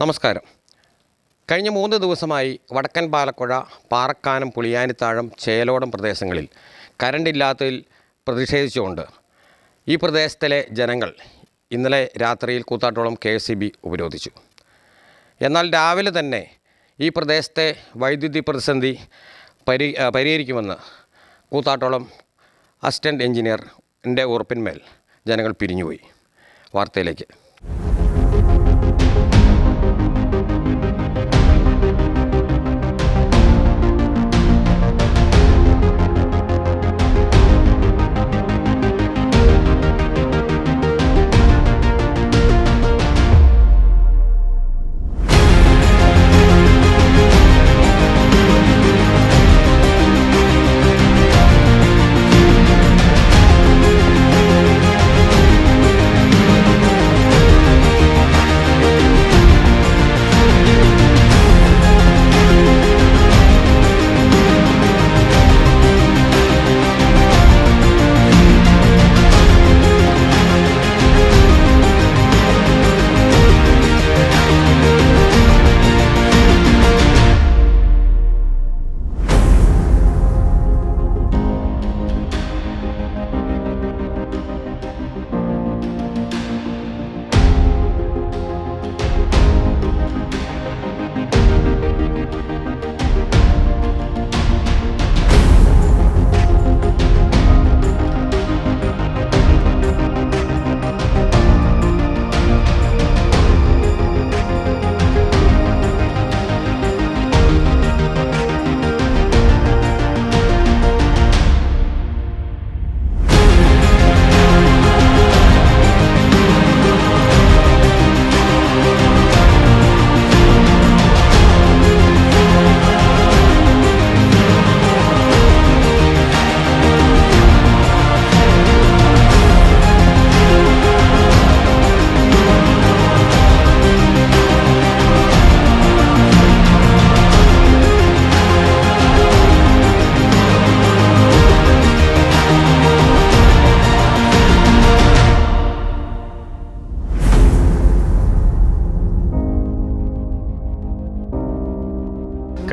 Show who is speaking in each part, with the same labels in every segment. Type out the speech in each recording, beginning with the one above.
Speaker 1: നമസ്കാരം. കഴിഞ്ഞ മൂന്ന് ദിവസമായി വടക്കൻ പാലക്കുഴ പാറക്കാനം പുളിയാനിത്താഴം ചേലോടം പ്രദേശങ്ങളിൽ കരണ്ടില്ലാത്തതിൽ പ്രതിഷേധിച്ചുകൊണ്ട് ഈ പ്രദേശത്തിലെ ജനങ്ങൾ ഇന്നലെ രാത്രിയിൽ കൂത്താട്ടോളം കെ ഉപരോധിച്ചു. എന്നാൽ രാവിലെ തന്നെ ഈ പ്രദേശത്തെ വൈദ്യുതി പ്രതിസന്ധി പരി പരിഹരിക്കുമെന്ന് കൂത്താട്ടോളം അസിസ്റ്റന്റ് എഞ്ചിനീയറിന്റെ ഉറപ്പിന്മേൽ ജനങ്ങൾ പിരിഞ്ഞുപോയി. വാർത്തയിലേക്ക്.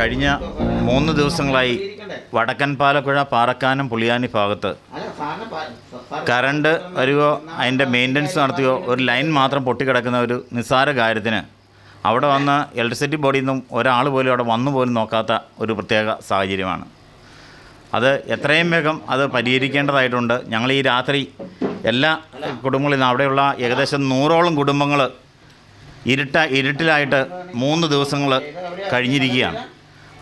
Speaker 2: കഴിഞ്ഞ മൂന്ന് ദിവസങ്ങളായി വടക്കൻ പാലക്കുഴ പാറക്കാനം പുളിയാനി ഭാഗത്ത് കറണ്ട് വരികയോ അതിന്റെ മെയിന്റനൻസ് നടത്തുകയോ ഒരു ലൈൻ മാത്രം പൊട്ടിക്കിടക്കുന്ന ഒരു നിസ്സാര കാര്യത്തിന് അവിടെ വന്ന് ഇലക്ട്രിസിറ്റി ബോഡിയിൽ നിന്നും ഒരാൾ പോലും അവിടെ വന്നു പോലും നോക്കാത്ത ഒരു പ്രത്യേക സാഹചര്യമാണ്. അത് എത്രയും വേഗം അത് പരിഹരിക്കേണ്ടതായിട്ടുണ്ട്. ഞങ്ങൾ ഈ രാത്രി എല്ലാ കുടുംബങ്ങളിൽ നിന്ന് അവിടെയുള്ള ഏകദേശം നൂറോളം കുടുംബങ്ങൾ ഇരുട്ട ഇരുട്ടിലായിട്ട് മൂന്ന് ദിവസങ്ങൾ കഴിഞ്ഞിരിക്കുകയാണ്.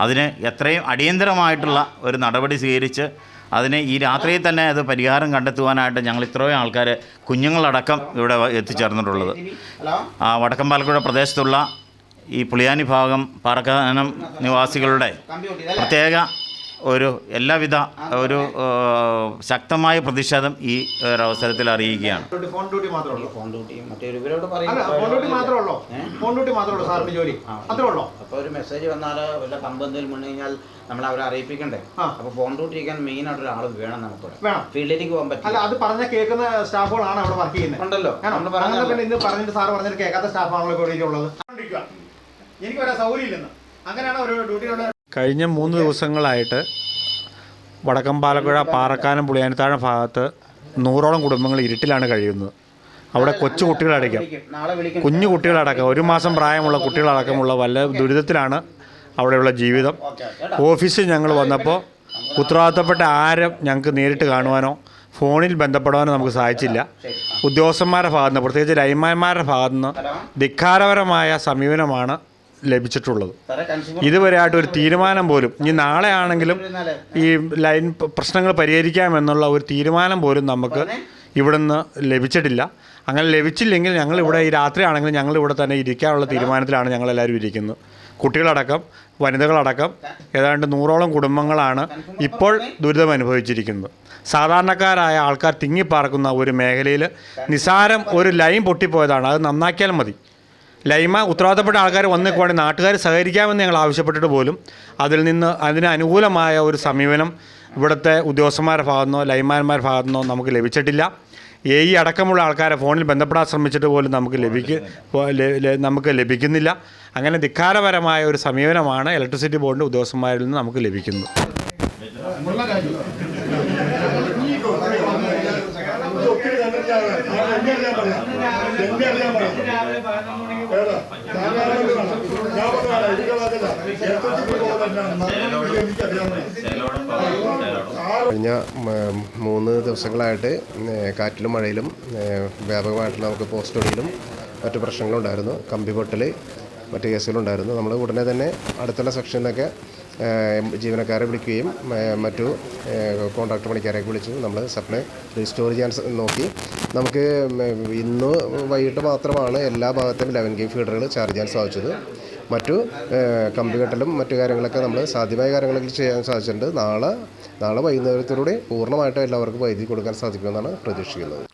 Speaker 2: അതിന് എത്രയും അടിയന്തരമായിട്ടുള്ള ഒരു നടപടി സ്വീകരിച്ച് അതിന് ഈ രാത്രിയിൽ തന്നെ അത് പരിഹാരം കണ്ടെത്തുവാനായിട്ട് ഞങ്ങൾ ഇത്രയും ആൾക്കാർ കുഞ്ഞുങ്ങളടക്കം ഇവിടെ എത്തിച്ചേർന്നിട്ടുള്ളത്. ആ വടക്കൻ പാലക്കുഴ പ്രദേശത്തുള്ള ഈ പുളിയാനി ഭാഗം പാറക്കാനം നിവാസികളുടെ പ്രത്യേക ഒരു എല്ലാവിധ ഒരു ശക്തമായ പ്രതിഷേധം ഈ ഒരു അവസരത്തിൽ അറിയിക്കുകയാണ്.
Speaker 3: ഫോൺ ഡ്യൂട്ടി മാത്രമേ
Speaker 4: ഫോൺ ഡ്യൂട്ടി മറ്റേ ഇവരോട്
Speaker 3: അല്ല ഫോൺ ഡ്യൂട്ടി മാത്രമേ ഉള്ളൂ. ഫോൺ ഡ്യൂട്ടി മാത്രമേ ഉള്ളൂ സാറിന്റെ ജോലി. അത്രേ ഉള്ളൂ.
Speaker 4: അപ്പോൾ ഒരു മെസ്സേജ് വന്നാൽ വല്ല കമ്പ് എന്തെങ്കിലും വന്നു കഴിഞ്ഞാൽ നമ്മൾ അവരെ അറിയിപ്പിക്കണ്ടേ. അപ്പോൾ ഫോൺ ഡ്യൂട്ടി ചെയ്യാൻ മെയിൻ ആയിട്ട് ഒരാൾ വേണം നമുക്ക്
Speaker 3: വേണം.
Speaker 4: ഫീൽഡിലേക്ക് പോകാൻ
Speaker 3: അല്ല അത് പറഞ്ഞ കേൾക്കുന്ന സ്റ്റാഫുകളാണ് അവിടെ വർക്ക് ചെയ്യുന്നത്.
Speaker 4: ഉണ്ടല്ലോ. നമ്മൾ
Speaker 3: പിന്നെ ഇന്ന് പറഞ്ഞിട്ട് സാർ പറഞ്ഞിട്ട് കേൾക്കാത്ത സ്റ്റാഫാണല്ലോ ഇവിടെ ഉള്ളത് എനിക്ക് വരാൻ സൗകര്യമില്ലെന്ന്. അങ്ങനെയാണ് ഒരു ഡ്യൂട്ടിയുടെ
Speaker 5: കഴിഞ്ഞ മൂന്ന് ദിവസങ്ങളായിട്ട് വടക്കം പാലക്കുഴ പാറക്കാനം പുളിയാനിത്താഴം ഭാഗത്ത് നൂറോളം കുടുംബങ്ങൾ ഇരുട്ടിലാണ് കഴിയുന്നത്. അവിടെ കൊച്ചു കുട്ടികളടക്കം കുഞ്ഞു കുട്ടികളടക്കം ഒരു മാസം പ്രായമുള്ള കുട്ടികളടക്കമുള്ള വല്ല ദുരിതത്തിലാണ് അവിടെയുള്ള ജീവിതം. ഓഫീസിൽ ഞങ്ങൾ വന്നപ്പോൾ ഉത്തരവാദിത്തപ്പെട്ട ആരും ഞങ്ങൾക്ക് നേരിട്ട് കാണുവാനോ ഫോണിൽ ബന്ധപ്പെടാനോ നമുക്ക് സാധിച്ചില്ല. ഉദ്യോഗസ്ഥന്മാരുടെ ഭാഗത്ത് നിന്ന് പ്രത്യേകിച്ച് ലൈമാന്മാരുടെ ഭാഗത്ത് നിന്ന് ധിക്കാരപരമായ സമീപനമാണ് ലഭിച്ചിട്ടുള്ളത്.
Speaker 4: ഇതുവരെ ആയിട്ട്
Speaker 5: ഇതുവരെയായിട്ട് ഒരു തീരുമാനം പോലും ഇനി നാളെ ആണെങ്കിലും ഈ ലൈൻ പ്രശ്നങ്ങൾ പരിഹരിക്കാമെന്നുള്ള ഒരു തീരുമാനം പോലും നമുക്ക് ഇവിടുന്ന് ലഭിച്ചിട്ടില്ല. അങ്ങനെ ലഭിച്ചില്ലെങ്കിൽ ഞങ്ങൾ ഇവിടെ ഈ രാത്രിയാണെങ്കിലും ഞങ്ങൾ ഇവിടെ തന്നെ ഇരിക്കാനുള്ള തീരുമാനത്തിലാണ് ഞങ്ങളെല്ലാവരും ഇരിക്കുന്നത്. കുട്ടികളടക്കം വനിതകളടക്കം ഏതാണ്ട് നൂറോളം കുടുംബങ്ങളാണ് ഇപ്പോൾ ദുരിതം അനുഭവിച്ചിരിക്കുന്നത്. സാധാരണക്കാരായ ആൾക്കാർ തിങ്ങിപ്പാർക്കുന്ന ഒരു മേഖലയിൽ നിസാരം ഒരു ലൈൻ പൊട്ടിപ്പോയതാണ്. അത് നന്നാക്കിയാൽ മതി. ലൈമ ഉത്തരവാദിത്തപ്പെട്ട ആൾക്കാർ വന്നേക്കുവാണെങ്കിൽ നാട്ടുകാർ സഹകരിക്കാമെന്ന് ഞങ്ങൾ ആവശ്യപ്പെട്ടിട്ട് പോലും അതിൽ നിന്ന് അതിന് അനുകൂലമായ ഒരു സമീപനം ഇവിടുത്തെ ഉദ്യോഗസ്ഥന്മാരുടെ ഭാഗത്തുനിന്നോ ലൈമാന്മാരുടെ ഭാഗത്തുനിന്നോ നമുക്ക് ലഭിച്ചിട്ടില്ല. എ ഇ അടക്കമുള്ള ആൾക്കാരെ ഫോണിൽ ബന്ധപ്പെടാൻ ശ്രമിച്ചിട്ട് പോലും നമുക്ക് ലഭിക്ക നമുക്ക് ലഭിക്കുന്നില്ല. അങ്ങനെ ധിക്കാരപരമായ ഒരു സമീപനമാണ് ഇലക്ട്രിസിറ്റി ബോർഡിന്റെ ഉദ്യോഗസ്ഥന്മാരിൽ നിന്ന് നമുക്ക് ലഭിക്കുന്നത്.
Speaker 6: കഴിഞ്ഞ മൂന്ന് ദിവസങ്ങളായിട്ട് കാറ്റിലും മഴയിലും വ്യാപകമായിട്ട് വ്യാപകമായിട്ടുള്ള നമുക്ക് പോസ്റ്റ് ഒടിയിലും മറ്റു പ്രശ്നങ്ങളുണ്ടായിരുന്നു. കമ്പി പൊട്ടൽ മറ്റു കേസുകളുണ്ടായിരുന്നു. നമ്മൾ ഉടനെ തന്നെ അടുത്തുള്ള സെക്ഷനിലൊക്കെ ജീവനക്കാരെ വിളിക്കുകയും മറ്റു കോൺട്രാക്ട് പണിക്കാരെ വിളിച്ചു നമ്മൾ സപ്ലൈ റീസ്റ്റോർ ചെയ്യാൻ നോക്കി. നമുക്ക് ഇന്ന് വൈകിട്ട് മാത്രമാണ് എല്ലാ ഭാഗത്തും ലെവൻ കെ ഫീഡറുകൾ ചാർജ് ചെയ്യാൻ സാധിച്ചത്. മറ്റു കമ്പി കെട്ടലും മറ്റു കാര്യങ്ങളൊക്കെ നമ്മൾ സാധ്യമായ കാര്യങ്ങളൊക്കെ ചെയ്യാൻ സാധിച്ചിട്ടുണ്ട്. നാളെ നാളെ വൈകുന്നേരത്തിലൂടെ പൂർണമായിട്ടും എല്ലാവർക്കും വൈദ്യുതി കൊടുക്കാൻ സാധിക്കുമെന്നാണ് പ്രതീക്ഷിക്കുന്നത്.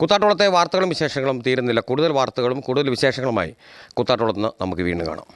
Speaker 1: കുത്താട്ടോളത്തെ വാർത്തകളും വിശേഷങ്ങളും തീരുന്നില്ല. കൂടുതൽ വാർത്തകളും കൂടുതൽ വിശേഷങ്ങളുമായി കുത്താട്ടോളത്ത് നമുക്ക് വീണ്ടും കാണാം.